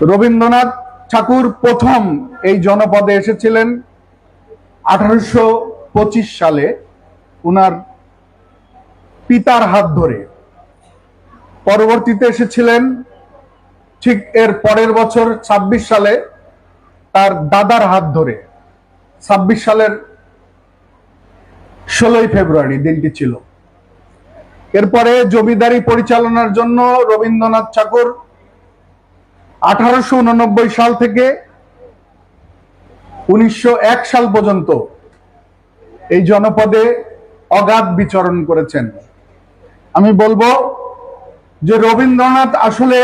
রবীন্দ্রনাথ ঠাকুর প্রথম এই জনপদে এসেছিলেন আঠারোশো পঁচিশ সালে উনার পিতার হাত ধরে। পরবর্তীতে এসেছিলেন ঠিক এর পরের বছর ২৬ সালে তার দাদার হাত ধরে। ছাব্বিশ সালের ষোলোই ফেব্রুয়ারি দিনটি ছিল। এরপরে জমিদারি পরিচালনার জন্য রবীন্দ্রনাথ ঠাকুর আঠারোশো উননব্বই সাল থেকে উনিশশো এক সাল পর্যন্ত এই জনপদে অগাধ বিচরণ করেছেন। আমি বলব যে রবীন্দ্রনাথ আসলে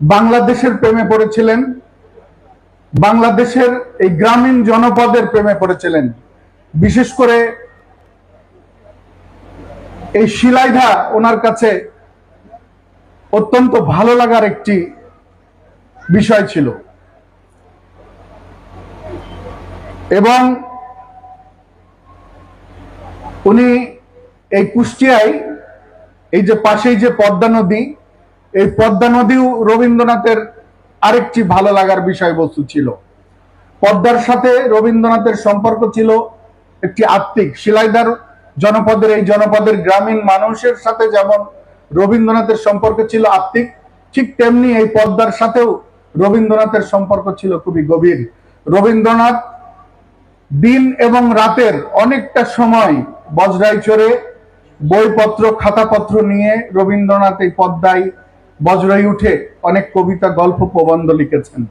বাংলাদেশের প্রেমে পড়েছিলেন, বাংলাদেশের এই গ্রামীণ জনপদের প্রেমে পড়েছিলেন। বিশেষ করে এই শিলাইধা ওনার কাছে অত্যন্ত ভালো লাগার একটি বিষয় ছিল। এবং উনি এই কুষ্টিয়ায় এই যে পাশেই যে পদ্মা নদী, এই পদ্মা নদীও রবীন্দ্রনাথের আরেকটি ভালো লাগার বিষয়বস্তু ছিল। পদ্মার সাথে রবীন্দ্রনাথের সম্পর্ক ছিল একটি আত্মিক। শিলাইদার জনপদের, এই জনপদের গ্রামীণ মানুষের সাথে যেমন রবীন্দ্রনাথের সম্পর্ক ছিল আত্মিক, ঠিক তেমনি এই পদ্মার সাথেও রবীন্দ্রনাথের সম্পর্ক ছিল খুবই গভীর। রবীন্দ্রনাথ দিন এবং রাতের অনেকটা সময় বজরায় চড়ে বইপত্র, খাতাপত্র নিয়ে রবীন্দ্রনাথ এই পদ্মায় বজরায় উঠে অনেক কবিতা, গল্প, প্রবন্ধ লিখেছেন।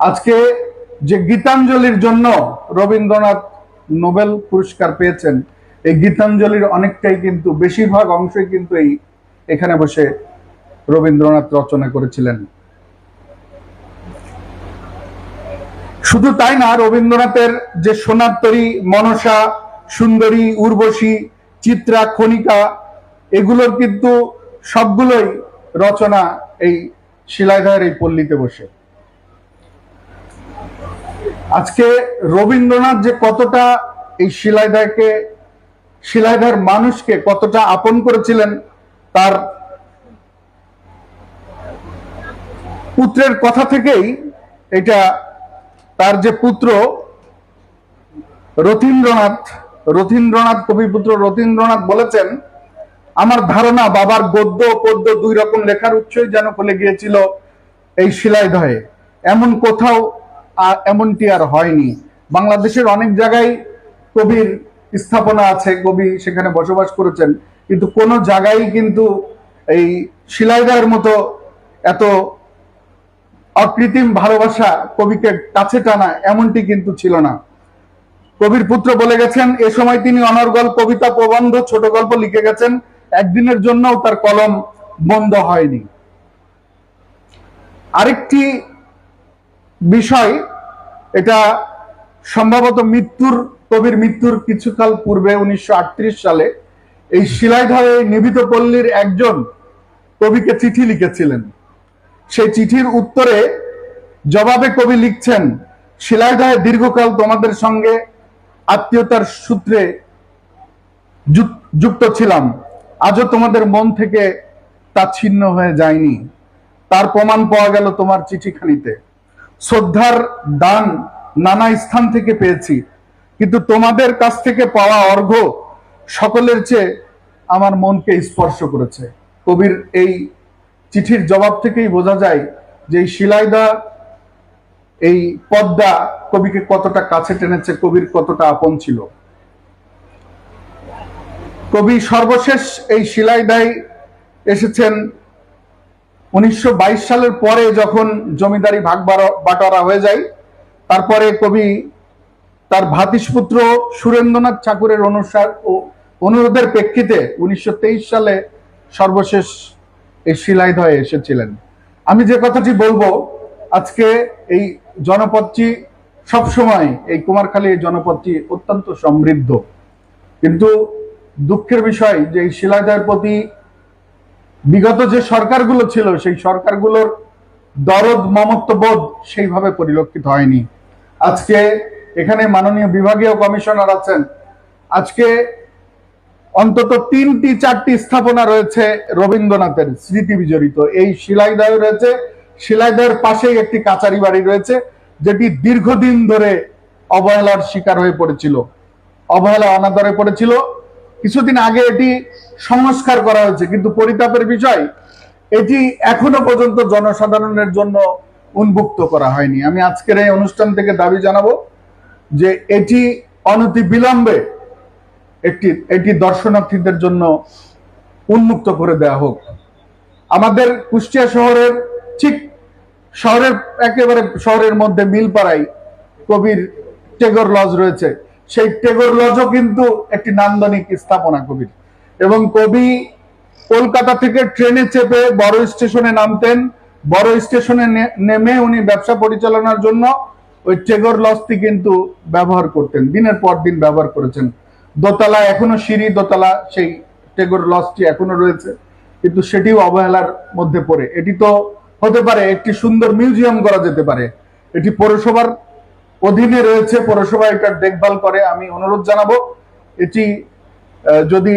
আজকে যে গীতাঞ্জলির জন্য রবীন্দ্রনাথ নোবেল পুরস্কার পেয়েছেন, এই গীতাঞ্জলির অনেকটাই কিন্তু, বেশিরভাগ অংশই কিন্তু এই এখানে বসে রবীন্দ্রনাথ রচনা করেছিলেন। শুধু তাই না, রবীন্দ্রনাথের যে সোনার মনসা, সুন্দরী, উর্বশী, চিত্রা, খনিকা, এগুলোর কিন্তু সবগুলোই রচনা এই শিলাইধার এই পল্লীতে বসে। আজকে রবীন্দ্রনাথ যে কতটা এই শিলাইদহকে শিলাইদহের মানুষকে কতটা আপন করেছিলেন, তার পুত্রের কথা থেকেই এটা তার যে পুত্র রথীন্দ্রনাথ রথীন্দ্রনাথ, কবিপুত্র রথীন্দ্রনাথ বলেছেন, আমার ধারণা বাবার গদ্য পদ্য দুই রকম লেখার উৎসই যেন ফলে গিয়েছিল এই শিলাইদহে। এমন কোথাও এমনটি আর হয়নি। বাংলাদেশের অনেক জায়গায় কবির স্থাপনা আছে, কবি সেখানে বসবাস করেছেন, কিন্তু কোনো জায়গায় কিন্তু এই শিলাইদহের মতো এত অকৃত্রিম ভালোবাসা কবিকে কাছে টানা এমনটি কিন্তু ছিল না। কবির পুত্র বলে গেছেন, এ সময় তিনি অনর্গল কবিতা প্রবন্ধ, ছোট গল্প লিখে গেছেন। একদিনের জন্যও তার কলম বন্ধ হয়নি। আরেকটি বিষয়, এটা সম্ভবত মৃত্যুর, কবির মৃত্যুর কিছুকাল পূর্বে উনিশশো আটত্রিশ সালে এই শিলাইধরে নিবিত পল্লীর একজন কবিকে চিঠি লিখেছিলেন। সেই চিঠির উত্তরে জবাবে কবি লিখছেন শিলাইদহে দীর্ঘকাল তোমাদের সঙ্গে আত্মীয়তার সূত্রে যুক- যুক্ত ছিলাম। আজও তোমাদের মন থেকে তা ছিন্ন হয়ে যায়নি। তার প্রমাণ পাওয়া গেল তোমার চিঠিখানিতে। শ্রদ্ধার দান নানা স্থান থেকে পেয়েছি, কিন্তু তোমাদের কাছ থেকে পাওয়া অর্ঘ্য সকলের চেয়ে আমার মনকে স্পর্শ করেছে। কবির এই চিঠির জবাব থেকেই বোঝা যায় যে শিলাইদা, এই পদ্মা কবিকে কতটা কাছে টেনেছে, কবির কতটা আপন ছিল। কবি সর্বশেষ এই শিলাইদায় এসেছেন উনিশশো বাইশ সালের পরে যখন জমিদারি ভাগ বাটোয়ারা হয়ে যায়। তারপরে কবি তার ভাতিশপুত্র সুরেন্দ্রনাথ ঠাকুরের অনুসার ও অনুরোধের প্রেক্ষিতে উনিশশো তেইশ সালে সর্বশেষ এই শিলাইদহে এসেছিলেন। আমি যে কথাটি বলব, আজকে এই জনপদটি সবসময় এই কুমারখালী জনপদটি অত্যন্ত সমৃদ্ধ। কিন্তু দুঃখের বিষয় যে এই শিলাইদহের প্রতি বিগত যে সরকারগুলো ছিল, সেই সরকারগুলোর দরদ মমত্ববোধ সেইভাবে পরিলক্ষিত হয়নি। আজকে এখানে মাননীয় বিভাগীয় কমিশনার আছেন। আজকে অন্তত তিনটি, চারটি স্থাপনা রয়েছে রবীন্দ্রনাথের স্মৃতি বিজড়িত। এই শিলাইদহে রয়েছে। শিলাইদহের পাশেই একটি কাচারি বাড়ি রয়েছে, যেটি দীর্ঘদিন ধরে অবহেলার শিকার হয়ে পড়েছিল। অবহেলা অনাদরে পড়েছিল। কিছুদিন আগে এটি সংস্কার করা হয়েছে, কিন্তু পরিতাপের বিষয়, এটি এখনও পর্যন্ত জনসাধারণের জন্য উন্মুক্ত করা হয়নি। আমি আজকের এই অনুষ্ঠান থেকে দাবি জানাব যে এটি অনতি বিলম্বে একটি এটি দর্শনার্থীদের জন্য উন্মুক্ত করে দেওয়া হোক। আমাদের কুষ্টিয়া শহরের ঠিক শহরের একেবারে শহরের মধ্যে মিলপাড়াই কবির টেগর লজ রয়েছে। সেই টেগর লজও কিন্তু একটি নান্দনিক স্থাপনা কবির। এবং কবি কলকাতা থেকে ট্রেনে চেপে বড় স্টেশনে নামতেন। বড় স্টেশনে নেমে উনি ব্যবসা পরিচালনার জন্য ওই টেগর লজটি কিন্তু ব্যবহার করতেন। দিনের পর দিন ব্যবহার করেছেন। দোতলা, এখনও সিঁড়ি দোতলা, সেই টেগর লজটি এখনও রয়েছে। কিন্তু সেটিও অবহেলার মধ্যে পড়ে। এটি তো হতে পারে একটি সুন্দর মিউজিয়াম করা যেতে পারে। এটি পৌরসভার অধীনে রয়েছে, পৌরসভা এটার দেখভাল করে। আমি অনুরোধ জানাব, এটি যদি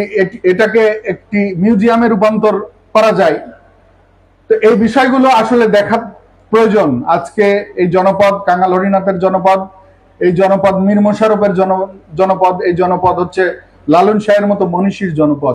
এটাকে একটি মিউজিয়ামে রূপান্তর করা যায়, তো এই বিষয়গুলো আসলে দেখা প্রয়োজন। আজকে এই জনপদ কাঙ্গাল হরিনাথের জনপদ এই জনপদ মীর মোশারফের জন জনপদ এই জনপদ হচ্ছে লালন শাহের মতো মনীষীর জনপদ।